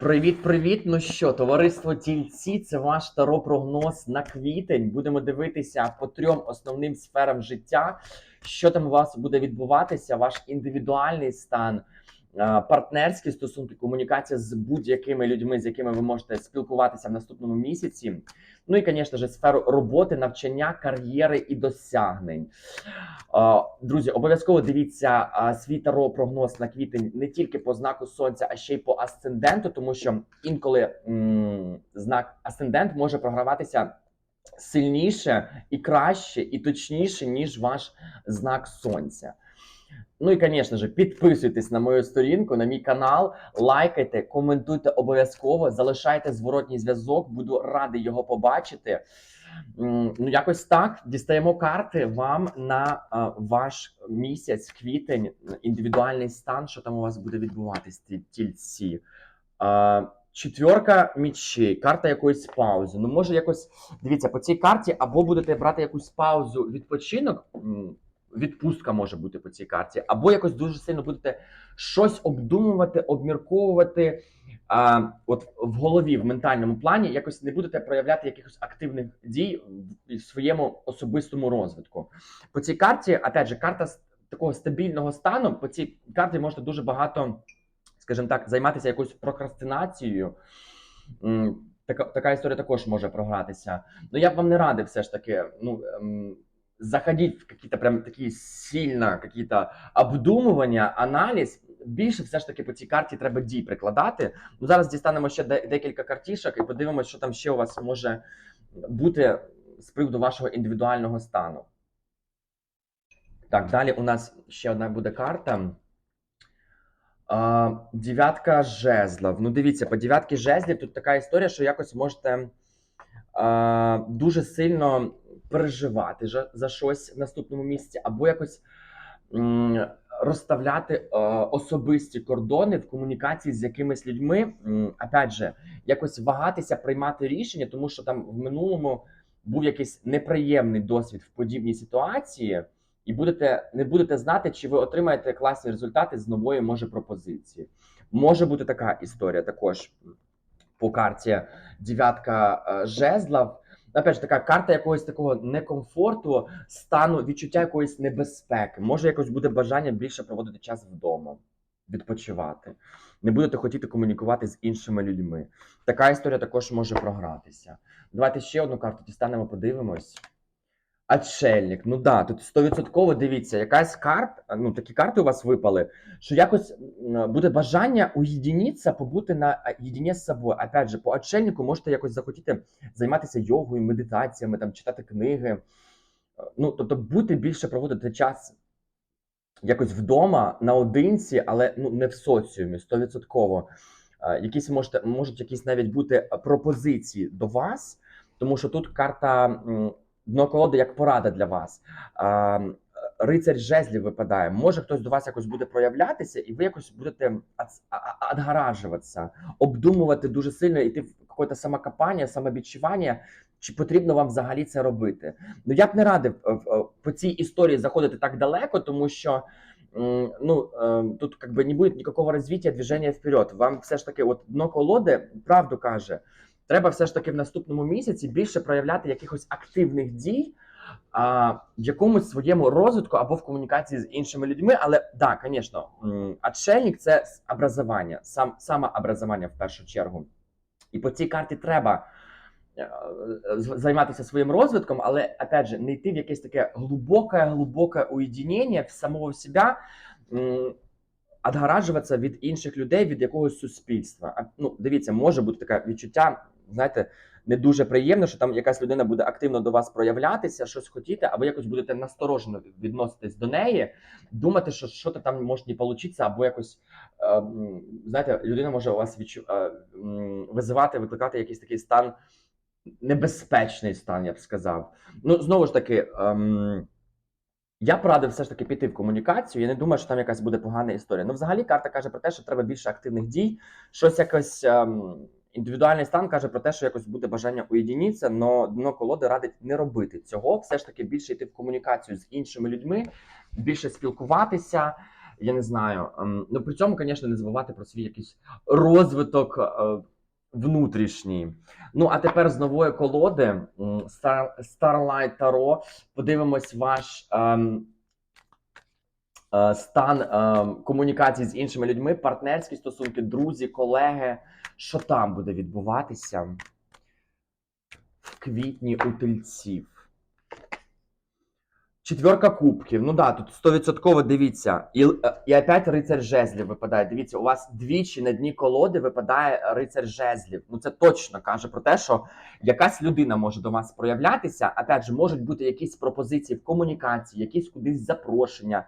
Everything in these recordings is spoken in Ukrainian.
Привіт-привіт! Ну що, товариство тільці, це ваш таро-прогноз на квітень. Будемо дивитися по трьом основним сферам життя, що там у вас буде відбуватися, ваш індивідуальний стан, партнерські стосунки, комунікація з будь-якими людьми, з якими ви можете спілкуватися в наступному місяці. Ну і, звісно ж, сферу роботи, навчання, кар'єри і досягнень. Друзі, обов'язково дивіться свій таро прогноз на квітень не тільки по знаку сонця, а ще й по асценденту, тому що інколи знак асцендент може програватися сильніше і краще, і точніше, ніж ваш знак сонця. Ну і, звісно ж, підписуйтесь на мою сторінку, на мій канал, лайкайте, коментуйте обов'язково, залишайте зворотній зв'язок, буду радий його побачити. Ну, якось так. Дістаємо карти вам на ваш місяць, квітень, індивідуальний стан, що там у вас буде відбуватись, ті тільці. Четверка мічей, карта якоїсь паузи. Ну, може, якось дивіться, по цій карті або будете брати якусь паузу, відпочинок. Відпустка може бути по цій карті, або якось дуже сильно будете щось обдумувати, обмірковувати. А, от в голові, в ментальному плані, якось не будете проявляти якихось активних дій в- своєму особистому розвитку. По цій карті, опять же, карта такого стабільного стану. По цій карті можете дуже багато, скажімо так, займатися якоюсь прокрастинацією. Така, така історія також може програтися. Ну я б вам не радив все ж таки. Ну заходіть в какие-то прям такі сильно какие-то обдумування, аналіз. Більше все ж таки по цій карті треба дій прикладати. Ну зараз дістанемо ще декілька картішок і подивимося, що там ще у вас може бути з приводу вашого індивідуального стану. Так, далі у нас ще одна буде карта. Дев'ятка жезлів. Ну, дивіться, по дев'ятки жезлів тут така історія, що якось можете дуже сильно переживати за, щось в наступному місяці, або якось розставляти е, особисті кордони в комунікації з якимись людьми. Опять же, якось вагатися приймати рішення, тому що там в минулому був якийсь неприємний досвід в подібній ситуації, і будете не будете знати, чи ви отримаєте класні результати з нової може пропозиції. Може бути така історія також по карті дев'ятка е, жезлів. Опять ж, така карта якогось такого некомфорту, стану, відчуття якоїсь небезпеки. Може, якось буде бажання більше проводити час вдома, відпочивати. Не будете хотіти комунікувати з іншими людьми. Така історія також може програтися. Давайте ще одну карту дістанемо, подивимось. Отшельник. Ну да, тут 100% дивіться, якась карта, ну такі карти у вас випали, що якось буде бажання уєдинитися, побути на єдині з собою. Опять же, по отшельнику можете якось захотіти займатися йогою, медитаціями, там читати книги. Ну, тобто, бути більше проводити час якось вдома наодинці, але ну не в соціумі, стовідсотково. Якісь можете можуть якісь навіть бути пропозиції до вас, тому що тут карта дно колоди як порада для вас. Рицарь жезлів випадає. Може хтось до вас якось буде проявлятися, і ви якось будете ац- а- а- отгаражуватися, обдумувати дуже сильно, йти в якесь самокопання, самовідчування, чи потрібно вам взагалі це робити. Ну я б не радив е, е, по цій історії заходити так далеко, тому що ну е, тут бы не буде ніякого розвиття, движення вперед. Вам все ж таки, от дно колоди правду каже. Треба все ж таки в наступному місяці більше проявляти якихось активних дій а, в якомусь своєму розвитку або в комунікації з іншими людьми. Але да, звісно, отшельник це образування, сам самообразування в першу чергу. І по цій карті треба е, займатися своїм розвитком, але опять же, не йти в якесь таке глибоке, глибоке уєдинення в самого себе, м, від інших людей, від якогось суспільства. Ну, дивіться, може бути таке відчуття, знаєте, не дуже приємно, що там якась людина буде активно до вас проявлятися, щось хотіти, а ви якось будете насторожено відноситись до неї, думати, що що то там може не получиться, або якось е, знаєте, людина може у вас відчу... е, визивати, викликати якийсь такий стан, небезпечний стан, я б сказав. Ну, знову ж таки. Ем... Я б радив все ж таки піти в комунікацію. Я не думаю, що там якась буде погана історія. Ну, взагалі, карта каже про те, що треба більше активних дій. Щось якось ем, індивідуальний стан каже про те, що якось буде бажання уєдинитися, але дно колоди радить не робити цього. Все ж таки більше йти в комунікацію з іншими людьми, більше спілкуватися, я не знаю. ем, Ну при цьому, звісно, не забувати про свій якийсь розвиток е, внутрішній. Ну, а тепер з нової колоди Starlight Tarot подивимось ваш. Е, Стан ем, комунікації з іншими людьми, партнерські стосунки, друзі, колеги. Що там буде відбуватися в квітні у тельців? Четверка кубків. Ну да, тут 100% дивіться. І, е, і опять рицар жезлів випадає. Дивіться, у вас двічі на дні колоди випадає рицар жезлів. Ну це точно каже про те, що якась людина може до вас проявлятися. Опять же, можуть бути якісь пропозиції в комунікації, якісь кудись запрошення,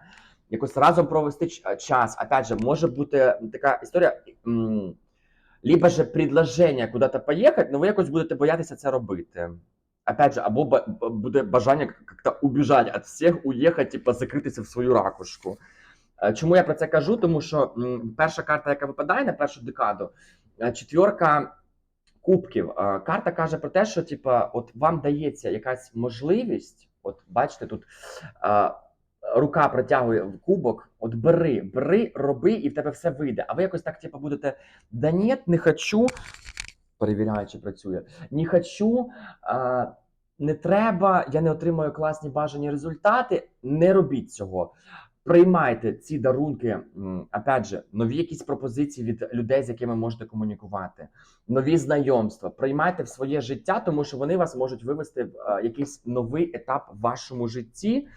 якось разом провести час. Опять же, може бути така історія. Либо же предложення куди-то поїхати, але ви якось будете боятися це робити. Опять же, або буде бажання как-то убіжати від всіх, уїхати, типа закритися в свою ракушку. Е, Чому я про це кажу? Тому що перша карта, яка випадає на першу декаду, е, четвірка кубків. Е, Карта каже про те, що типа, от вам дається якась можливість, от бачите, тут е, рука протягує в кубок, от бери, бери, роби, і в тебе все вийде. А ви якось так, типа, будете да ні, не хочу. Перевіряю, чи працює. Не хочу, не треба, я не отримую класні бажані результати. Не робіть цього. Приймайте ці дарунки, опять же, нові якісь пропозиції від людей, з якими можете комунікувати, нові знайомства. Приймайте в своє життя, тому що вони вас можуть вивести в якийсь новий етап в вашому житті.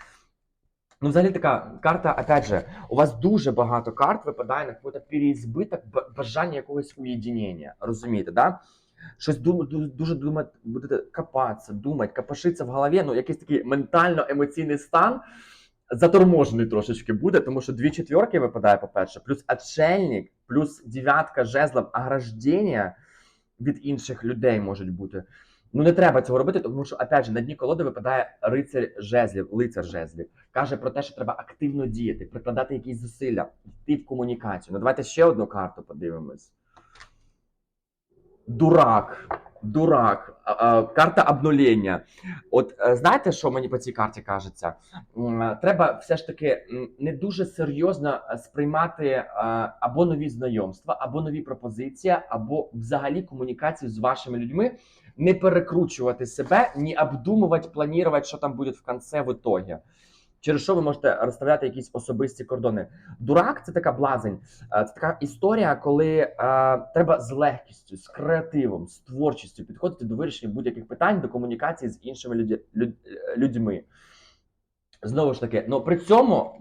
Ну, взагалі така карта, опять же, у вас дуже багато карт випадає на какой-то переізбиток бажання якогось уєдинення. Розумієте, да? Щось дум, дуже думати, будете копатися, думати, копошитися в голові, ну якийсь такий ментально-емоційний стан заторможений трошечки буде, тому що дві четверки випадає, по-перше, плюс отшельник, плюс дев'ятка жезлов, ограждення від інших людей можуть бути. Ну не треба цього робити, тому що, опять же, на дні колоди випадає рицар жезлів, лицар жезлів. Каже про те, що треба активно діяти, прикладати якісь зусилля, йти в комунікацію. Ну давайте ще одну карту подивимось. Дурак. Дурак. Карта обнулення. От е, знаєте, що мені по цій карті кажеться? Е, Треба все ж таки не дуже серйозно е, сприймати або нові знайомства, або нові пропозиції, або взагалі комунікацію з вашими людьми, не перекручувати себе, не обдумувати, планувати, що там буде в кінці в ітогі. Через що ви можете розставляти якісь особисті кордони? Дурак це така блазень. Е, Це така історія, коли е, треба з легкістю, з креативом, з творчістю підходити до вирішення будь-яких питань, до комунікації з іншими люді, люд, е, людьми. Знову ж таки, ну при цьому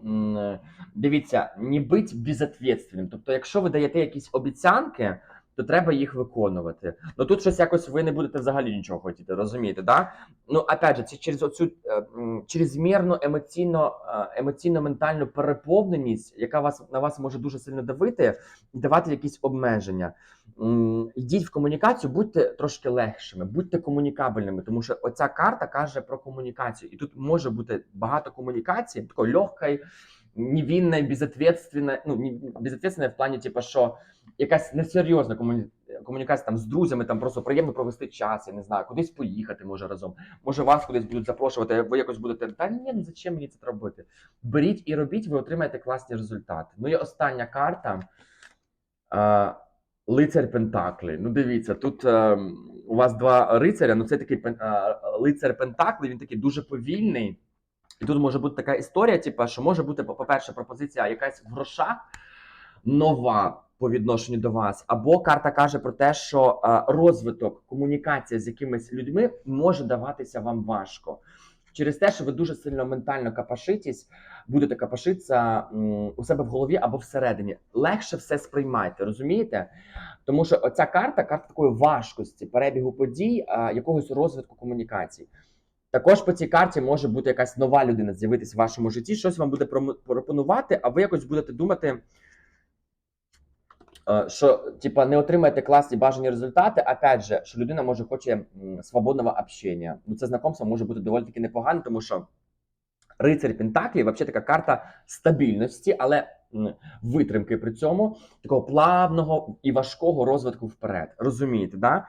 дивіться, не бути безответственним. Тобто, якщо ви даєте якісь обіцянки, то треба їх виконувати. Ну тут щось якось ви не будете взагалі нічого хотіти, розумієте, да? Ну, опять же, це через оцю е, чрезмірну емоційно, е, емоційно-ментальну переповненість, яка вас на вас може дуже сильно давити і давати якісь обмеження. Йдіть в комунікацію, будьте трошки легшими, будьте комунікабельними, тому що оця карта каже про комунікацію, і тут може бути багато комунікації, такої легкої, невинної, безответственної, ну не безответственної в плані, типу, що якась несерйозна комуні... комунікація там з друзями, там просто приємно провести час, я не знаю, кудись поїхати може разом. Може, вас кудись будуть запрошувати, ви якось будете. Та ні, ну зачем мені це робити? Беріть і робіть, ви отримаєте класні результати. Ну і остання карта. Е, лицар Пентаклі. Ну, дивіться, тут е, у вас два рицаря. Ну, це такий е, лицар Пентаклі, він такий дуже повільний. І тут може бути така історія, типу, що може бути, по-перше, пропозиція якась в грошах нова по відношенню до вас, або карта каже про те, що е, розвиток, комунікація з якимись людьми може даватися вам важко. Через те, що ви дуже сильно ментально капашитесь, будете капашитися у себе в голові або всередині. Легше все сприймайте, розумієте? Тому що оця карта карта такої важкості, перебігу подій, якогось розвитку комунікацій. Також по цій карті може бути якась нова людина з'явитися в вашому житті, щось вам буде пропонувати, а ви якось будете думати, е, що типа не отримаєте класні бажані результати. Опять же, що людина може хоче свободного общення. Ну, це знакомство може бути доволі таки непогане, тому що рицарь Пентаклі взагалі така карта стабільності, але витримки при цьому такого плавного і важкого розвитку вперед. Розумієте, да?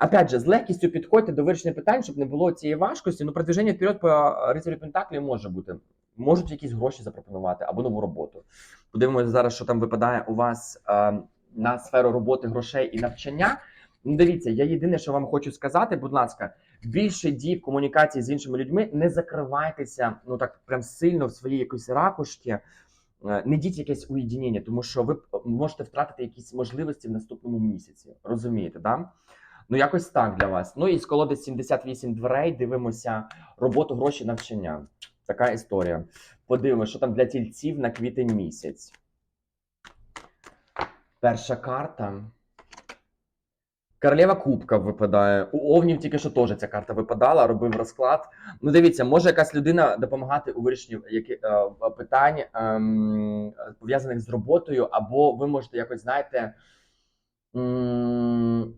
Опять же, з легкістю підходьте до вирішення питань, щоб не було цієї важкості. Ну, продвиження вперед по рицарю Пентаклі може бути можуть якісь гроші запропонувати або нову роботу. Подивимося зараз, що там випадає у вас е, на сферу роботи, грошей і навчання. Ну, дивіться, я єдине, що вам хочу сказати, будь ласка, більше дій в комунікації з іншими людьми, не закривайтеся ну так прям сильно в своїй якоїсь ракушці. Е, Не йдіть якесь уєдінення, тому що ви можете втратити якісь можливості в наступному місяці. Розумієте, да? Ну, якось так для вас. Ну і з колоди 78 дверей дивимося роботу, гроші, навчання. Така історія. Подивимося, що там для тільців на квітень місяць. Перша карта. Королева Кубка випадає. У Овнів тільки що теж ця карта випадала, робив розклад. Ну, дивіться, може якась людина допомагати у вирішенні які, е, питань, ем, пов'язаних з роботою, або ви можете якось, знаєте, м,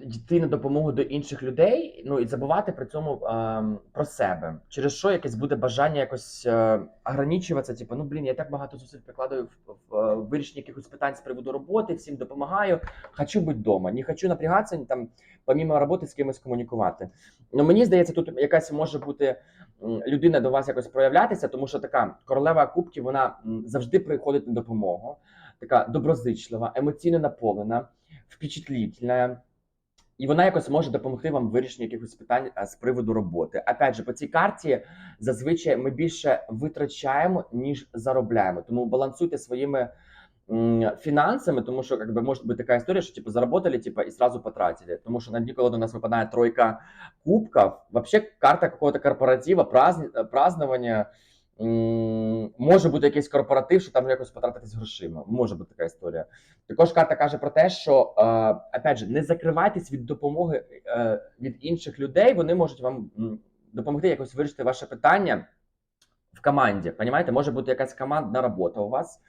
йти на допомогу до інших людей, ну і забувати при цьому ем, про себе. Через що якесь буде бажання якось е, ограничуватися, типу, ну блін, я так багато зусиль прикладаю в, в, е, вирішенні якихось питань з приводу роботи, всім допомагаю. Хочу бути вдома, не хочу напрягатися там, помімо роботи з кимось комунікувати. Ну мені здається, тут якась може бути людина до вас якось проявлятися, тому що така королева кубків вона завжди приходить на допомогу, така доброзичлива, емоційно наповнена, впечатлітельна. І вона якось може допомогти вам в вирішенні якихось питань з приводу роботи. Опять же, по цій карті зазвичай ми більше витрачаємо, ніж заробляємо. Тому балансуйте своїми фінансами, тому що бы, може бути така історія, що типу заработали, типу, і сразу потратили. Тому що на дні, коли до нас випадає тройка кубків, вообще карта какого-то корпоратива, праздн- празднования. М, Може бути якийсь корпоратив, що там якось потратитись грошима. Може бути така історія. Також карта каже про те, що е, опять же, не закривайтесь від допомоги е, від інших людей. Вони можуть вам допомогти якось вирішити ваше питання в команді. Понімаєте, може бути якась командна робота у вас,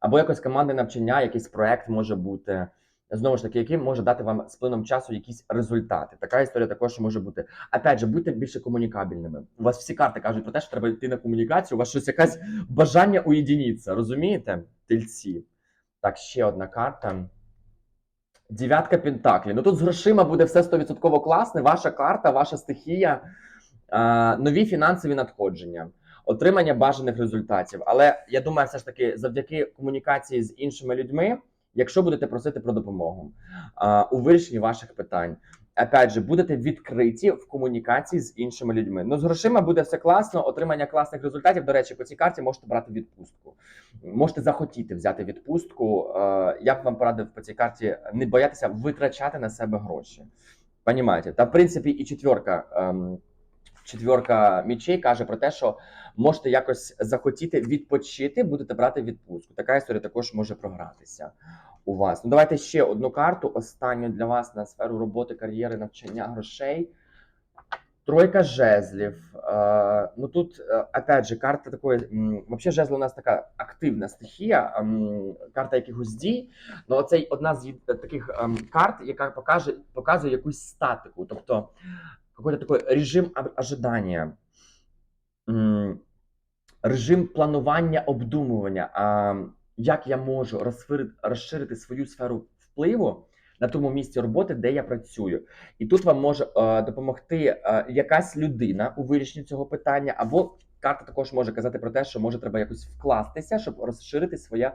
або якось командне навчання, якийсь проект може бути. Знову ж таки, який може дати вам з плином часу якісь результати. Така історія також може бути. Опять же, будьте більше комунікабельними. У вас всі карти кажуть про те, що треба йти на комунікацію. У вас щось якесь бажання уєдініться. Розумієте? Тельці. Так, ще одна карта. Дев'ятка Пентаклі. Ну тут з грошима буде все 100% класне. Ваша карта, ваша стихія, нові фінансові надходження, отримання бажаних результатів. Але я думаю, все ж таки, завдяки комунікації з іншими людьми, якщо будете просити про допомогу а, у вирішенні ваших питань. Опять же, будете відкриті в комунікації з іншими людьми. Ну, з грошима буде все класно, отримання класних результатів. До речі, по цій карті можете брати відпустку. Можете захотіти взяти відпустку. Е, Я б вам порадив по цій карті не боятися витрачати на себе гроші. Понімаєте? Та в принципі і четверка. Четверка мічей каже про те, що можете якось захотіти відпочити, будете брати відпустку. Така історія також може програтися у вас. Ну давайте ще одну карту. Останню для вас на сферу роботи, кар'єри, навчання, грошей. Тройка жезлів. Е, ну тут, е, опять же, карта такої. Вообще жезл у нас така активна стихія, карта якихось дій. Ну, оцей одна з таких ем, карт, яка покаже, показує якусь статику. Тобто, какой-то такой режим ожидания. Режим планування, обдумування. Як я можу розширити, свою сферу впливу на тому місці роботи, де я працюю. І тут вам може е, допомогти е, якась людина у вирішенні цього питання, або карта також може казати про те, що може треба якось вкластися, щоб розширити своє,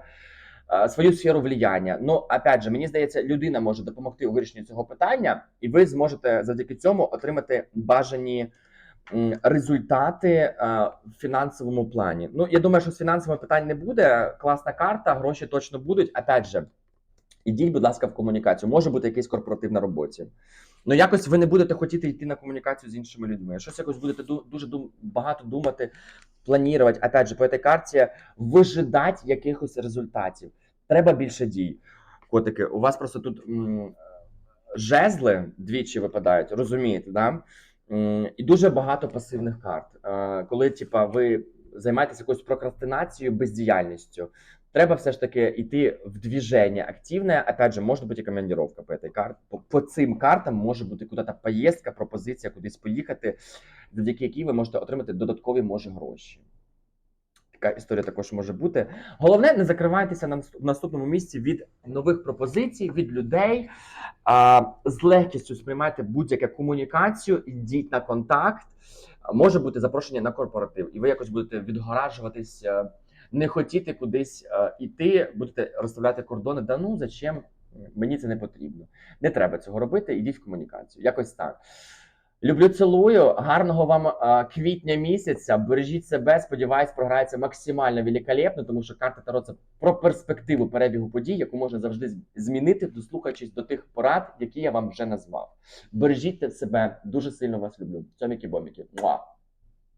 свою сферу влияння. Ну, опять же, мені здається, людина може допомогти у вирішенні цього питання, і ви зможете завдяки цьому отримати бажані. Результати е, в фінансовому плані. Ну, я думаю, що з фінансовими питань не буде. Класна карта, гроші точно будуть. Опять же, ідіть, будь ласка, в комунікацію. Може бути якийсь корпоратив на роботі. Ну, якось ви не будете хотіти йти на комунікацію з іншими людьми. Щось якось будете дуже багато думати, планувати. Опять же, по этой карті вижидати якихось результатів. Треба більше дій. Котики, у вас просто тут м, жезли двічі випадають, розумієте, да? М, І дуже багато пасивних карт. Е, Коли, типа, ви займаєтеся якоюсь прокрастинацією, бездіяльністю, треба все ж таки йти в движення активне. Опять же, може бути і командировка по этой карт. По, по цим картам може бути куди-то поїздка, пропозиція кудись поїхати, завдяки якій ви можете отримати додаткові може гроші. Така історія також може бути. Головне, не закривайтеся на наступному місці від нових пропозицій, від людей. А, з легкістю сприймайте будь-яку комунікацію, йдіть на контакт. може бути запрошення на корпоратив, і ви якось будете відгоражуватись, е, не хотіти кудись е, іти, будете розставляти кордони. Да ну зачем? Мені це не потрібно. Не треба цього робити. Ідіть в комунікацію. Якось так. Люблю, цілую. Гарного вам е, квітня місяця. Бережіть себе. Сподіваюсь, програється максимально великолепно, тому що карта Таро це про перспективу перебігу подій, яку можна завжди змінити, дослухаючись до тих порад, які я вам вже назвав. Бережіть себе. Дуже сильно вас люблю. Цьоміки-боміки. Муа.